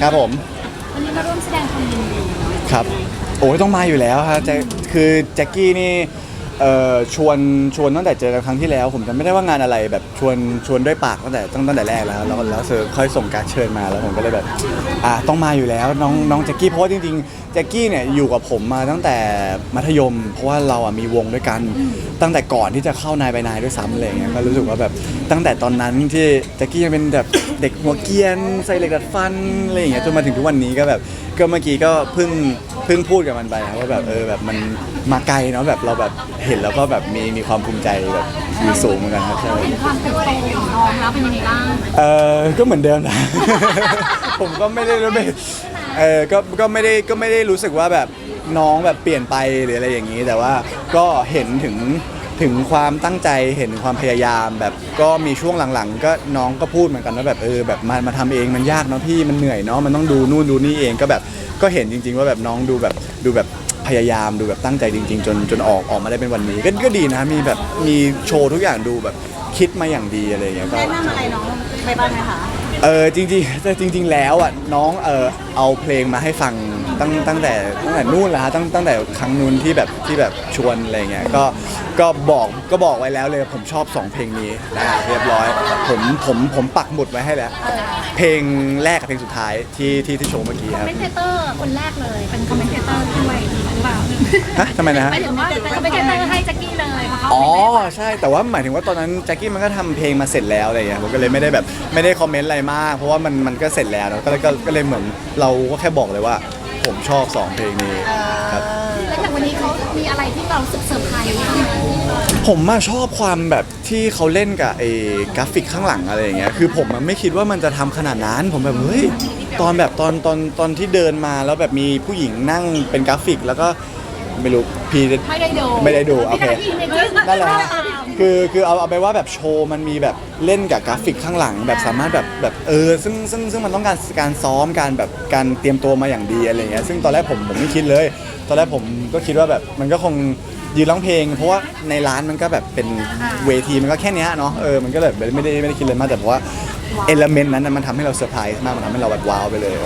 ครับผม วันนี้มาร่วมแสดงความยินดีเนาะครับ โอ้ยต้องมาอยู่แล้วครับแจ็คคือแจ็คกี้นี่ เอ่อชวนชวนตั้งแต่เจอกันครั้งที่แล้ว ผมจำไม่ได้ว่างานอะไรแบบชวนชวนด้วยปากตั้งแต่ตั้งแต่แรกแล้วแล้วแล้วเซอร์ค่อยส่งการดเชิญมาแล้วผมก็เลยแบบอ่าต้องมาอยู่แล้วน้องน้องแจ็คกี้เพราะว่าจริงๆแจ็คกี้เนี่ยอยู่กับผมมาตั้งแต่มัธยม เพราะว่าเราอะมีวงด้วยกัน ตั้งแต่ก่อนที่จะเข้านายไปนายด้วยซ้ำอะไรอย่างเงี้ยก็รู้สึกว่าแบบตั้งแต่ตอนนั้นที่แจ็คกี้ยังเป็นแบบ เด็กหัวเกรียนใส่เหล็กดัดฟันอะไรอย่างเงี้ยจนมาถึงทุกวันนี้ก็แบบ ก็เมื่อกี้ก็เพิ่งเพิ่งพูดกับมันไปครับว่าแบบเออแบบมันมาไกลเนาะแบบเราแบบเห็นแล้วก็แบบมีมีความภูมิใจแบบอยู่สูงเหมือนกันครับใช่เห็นความเติบโตของน้องแล้วเป็นยังไงบ้างเออก็เหมือนเดิมนะ ผมก็ไม่ได้ไม่เออก็ก็ไม่ได้ก็ไม่ได้รู้สึกว่าแบบน้องแบบเปลี่ยนไปหรืออะไรอย่างนี้ แต่ว่าก็เห็นถึง ถึงความตั้งใจเห็นถึงความพยายามแบบก็มีช่วงหลังๆ ก็น้องก็พูดเหมือนกันว่าแบบเออแบบมามาทำเองมันยากเนาะพี่มันเหนื่อยเนาะมันต้องดูนู่นดูนี่เองก็แบบก็เห็นจริง ๆ ว่าแบบน้องดูแบบดูแบบพยายามดูแบบตั้งใจจริง ๆ จนจนออกออกมาได้เป็นวันนี้ก็ก็ดีนะมีแบบมีโชว์ทุกอย่างดูแบบคิดมาอย่างดีอะไรอย่างเงี้ยก็ แนะนำอะไรน้องไปบ้างไหมคะ เออจริงๆแต่จริง ๆ แล้วอะน้องเออเอาเพลงมาให้ฟัง ตั้งตั้งแต่ตั้งแต่นู่นแหละฮะตั้งตั้งแต่ครั้งนู้นที่แบบที่แบบชวนอะไรเงี้ยก็ก็บอกก็บอกไว้แล้วเลยผมชอบสองเพลงนี้นะเรียบร้อยผมผมผมปักหมุดไว้ให้แล้ว เพลงแรกกับเพลงสุดท้ายที่ที่ที่โชว์เมื่อกี้คคอรัมบเมนเตอร์คนแรกเลย เป็นคอมเมนเตอร์ด้วยหรือเปล่าฮะทำไมนะฮะ หมายถึงว่าเป็นคอมเมนเตอร์ให้แจ็คกี้เลยเพราะเขาอ๋อเป็นใช่แต่ว่าหมายถึงว่าตอนนั้นแจ็คกี้มันก็ทำเพลงมาเสร็จแล้วอะไรเงี้ยผมก็เลยไม่ได้แบบไม่ได้คอมเมนต์อะไรมาก เพราะว่ามันมันก็เสร็จแล้วเนอะก็เลยก็ก็เลยเหมือนเราก็แค่บอกเลยว่า ผมชอบสองเพลงนี้ครับ แล้วจากวันนี้เขามีอะไรที่เรารู้สึกเซอร์ไพรส์บ้างไหมผมมาชอบความแบบที่เขาเล่นกับไอ้กราฟิกข้างหลังอะไรอย่างเงี้ยคือผมอะไม่คิดว่ามันจะทำขนาดนั้น ผมแบบเฮ้ยตอนแบบตอนตอนตอนที่เดินมาแล้วแบบมีผู้หญิงนั่งเป็นกราฟิก แล้วก็ ไม่รู้พี่ไม่ได้ดูไม่ได้ดูโอเคพี่ได้ยินนั่นแหละฮะคือคือเอาเอาไปว่าแบบโชว์มันมีแบบเล่นกับกราฟิกข้างหลัง แบบสามารถแบบแบบเออซึ่งซึ่งซึ่งมันต้องการการซ้อมการแบบการเตรียมตัวมาอย่างดีอะไรเงี้ยซึ่งตอนแรกผมผมไม่คิดเลย ตอนแรกผมก็คิดว่าแบบมันก็คงยืนร้องเพลง เพราะว่าในร้านมันก็แบบเป็นเวทีมันก็แค่เนี้ยเนาะเออมันก็เลยไม่ได้ไม่ได้คิดเลยมากแต่เพราะว่าเอลเมนต์นั้นน่ะมันทำให้เราเซอร์ไพรส์มากมันทำให้เราแบบว้าวไปเลย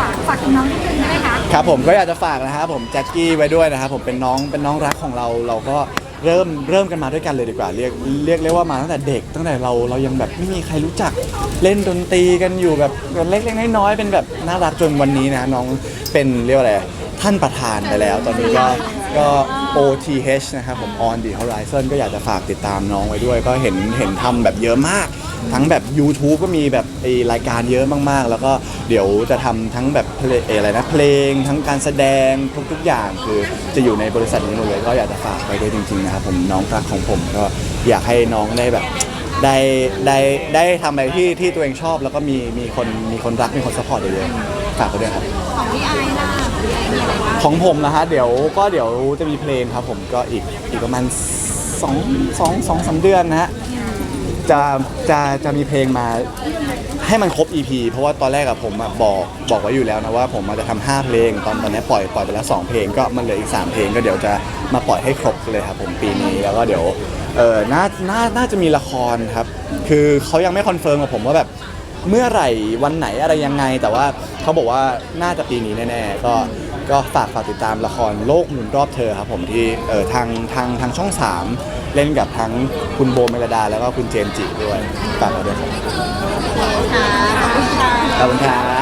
ฝากฝากถึงน้องนิดนึงได้ไหมคะครับผมก็อยากจะฝากนะครับผมแจ็คกี้ไว้ด้วยนะครับผมเป็นน้องเป็นน้องรักของเราเราก็เริ่มเริ่มกันมาด้วยกันเลยดีกว่าเรียกเรียกเรียกว่ามาตั้งแต่เด็ก ตั้งแต่เราเรายังแบบไม่มีใครรู้จักเล่นดนตรีกันอยู่แบบเล็กๆน้อยๆเป็นแบบน่ารักจนวันนี้นะน้องเป็นเรียกว่าอะไรท่านประธานไปแล้ว ตอนนี้ก็ก็ OTH นะครับผม On the Horizon ก็อยากจะฝากติดตามน้องไว้ด้วย ก็เห็นเห็นทำแบบเยอะมาก ทั้งแบบ YouTube ก็มีแบบไอรายการเยอะมากๆ แล้วก็เดี๋ยวจะทำทั้งแบบเพลงเอ่ออะไรนะเพลง ทั้งการแสดงทุกๆอย่างคือจะอยู่ในบริษัทนี้หมดเลยก็อยากจะฝากไปด้วยจริงๆนะครับผมน้องรักของผมก็อยากให้น้องได้แบบ ได้ได้ได้ทำอะไรที่ที่ตัวเองชอบแล้วก็มีมีคนมีคนรักมีคนซัพพอร์ตเยอะๆฝากไปด้วยครับ ของพี่ไอซ์ล่ะพี่ไอซ์มีอะไรบ้างของผมนะฮะเดี๋ยวก็เดี๋ยวจะมีเพลงครับผมก็อีกอีกประมาณสองสองสองสามเดือนนะฮะ จะจะจะมีเพลงมาให้มันครบ EP เพราะว่าตอนแรกอะผมอะบอกบอกไว้อยู่แล้วนะว่าผมอะจะทำห้าเพลง ตอนตอนนี้ปล่อยปล่อยไปแล้วสองเพลงก็มันเหลืออีกสามเพลงก็เดี๋ยวจะมาปล่อยให้ครบเลยครับผมปีนี้แล้วก็เดี๋ยวเออน่าน่าน่าจะมีละครครับ คือเขายังไม่คอนเฟิร์มกับผมว่าแบบ เมื่อไหร่วันไหนอะไรยังไง แต่ว่าเขาบอกว่าน่าจะปีนี้แน่ๆก็ก็ฝากฝากติดตามละครโลกหมุนรอบเธอครับผมที่เออทางทางทางช่อง 3 เล่นกับทั้งคุณโบเมลดาแล้วก็คุณเจมส์จิด้วยฝากไว้ด้วยครับค่ะขอบคุณค่ะ ขอบคุณครับ